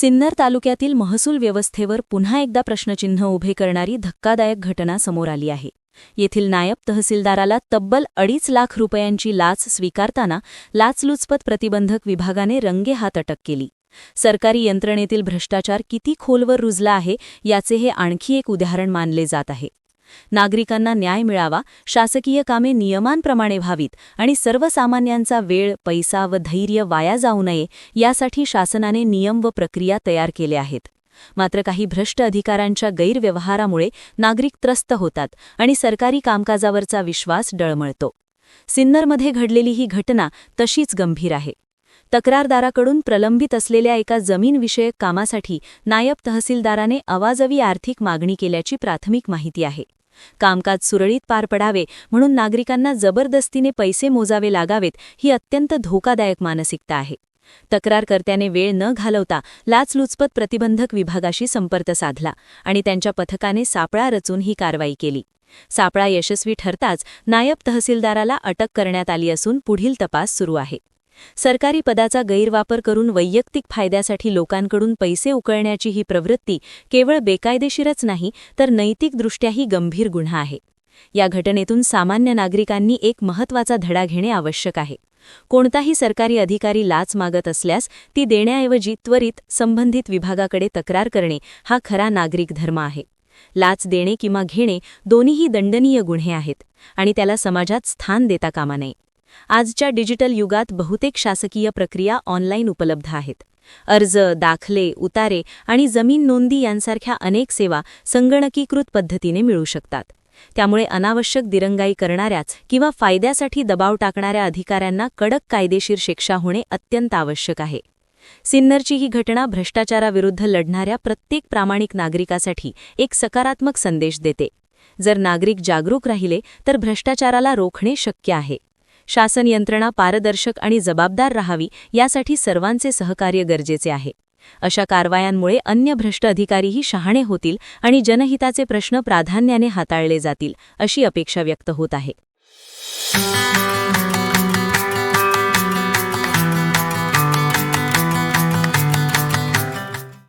सिन्नर तालुक्यातील महसूल व्यवस्थेवर पुन्हा एकदा प्रश्नचिन्ह उभे करणारी धक्कादायक घटना समोर आली आहे. येथील नायब तहसीलदाराला तब्बल अडीच लाख रुपयांची लाच स्वीकारताना लाचलुचपत प्रतिबंधक विभागाने रंगेहात अटक केली. सरकारी यंत्रणेतील भ्रष्टाचार किती खोलवर रुजला आहे याचे हे आणखी एक उदाहरण मानले जात आहे. नागरिकांना न्याय मिळावा शासकीय कामे नियमांप्रमाणे व्हावीत आणि सर्वसामान्यांचा वेळ पैसा व धैर्य वाया जाऊ नये यासाठी शासनाने नियम व प्रक्रिया तयार केले आहेत. मात्र काही भ्रष्ट अधिकाऱ्यांच्या गैरव्यवहारामुळे नागरिक त्रस्त होतात आणि सरकारी कामकाजावरचा विश्वास डळमळतो. सिन्नरमध्ये घडलेली ही घटना तशीच गंभीर आहे. तक्रारदाराकडून प्रलंबित असलेल्या एका जमीनविषयक कामासाठी नायब तहसीलदाराने अवाजवी आर्थिक मागणी केल्याची प्राथमिक माहिती आहे. कामकाज सुरळीत पार पडावे म्हणून नागरिकांना जबरदस्तीने पैसे मोजावे लागावेत ही अत्यंत धोकादायक मानसिकता आहे. तक्रारकर्त्याने वेळ न घालवता लाचलुचपत प्रतिबंधक विभागाशी संपर्क साधला आणि त्यांच्या पथकाने सापळा रचून ही कारवाई केली. सापळा यशस्वी ठरताच नायब तहसीलदाराला अटक करण्यात आली असून पुढील तपास सुरू आहे. सरकारी पदाचा गैरवापर करून वैयक्तिक फायद्यासाठी लोकांकडून पैसे उकळण्याची ही प्रवृत्ती केवळ बेकायदेशीरच नाही तर नैतिकदृष्ट्याही गंभीर गुन्हा आहे. या घटनेतून सामान्य नागरिकांनी एक महत्त्वाचा धडा घेणे आवश्यक आहे. कोणताही सरकारी अधिकारी लाच मागत असल्यास ती देण्याऐवजी त्वरित संबंधित विभागाकडे तक्रार करणे हा खरा नागरिक धर्म आहे. लाच देणे किंवा घेणे दोन्हीही दंडनीय गुन्हे आहेत आणि त्याला समाजात स्थान देता कामा नये. आजच्या डिजिटल युगात बहुतेक शासकीय प्रक्रिया ऑनलाईन उपलब्ध आहेत. अर्ज दाखले उतारे आणि जमीन नोंदी यांसारख्या अनेक सेवा संगणकीकृत पद्धतीने मिळू शकतात. त्यामुळे अनावश्यक दिरंगाई करणाऱ्याच किंवा फायद्यासाठी दबाव टाकणाऱ्या अधिकाऱ्यांना कडक कायदेशीर शिक्षा होणे अत्यंत आवश्यक आहे. सिन्नरची ही घटना भ्रष्टाचाराविरुद्ध लढणाऱ्या प्रत्येक प्रामाणिक नागरिकासाठी एक सकारात्मक संदेश देते. जर नागरिक जागरूक राहिले तर भ्रष्टाचाराला रोखणे शक्य आहे. शासन यंत्रणा पारदर्शक आणि जबाबदार राहावी यासाठी सर्वांचे सहकार्य गरजेचे आहे. अशा कारवायांमुळे अन्य भ्रष्ट अधिकारीही शहाणे होतील आणि जनहिताचे प्रश्न प्राधान्याने हाताळले जातील अशी अपेक्षा व्यक्त होत आहे.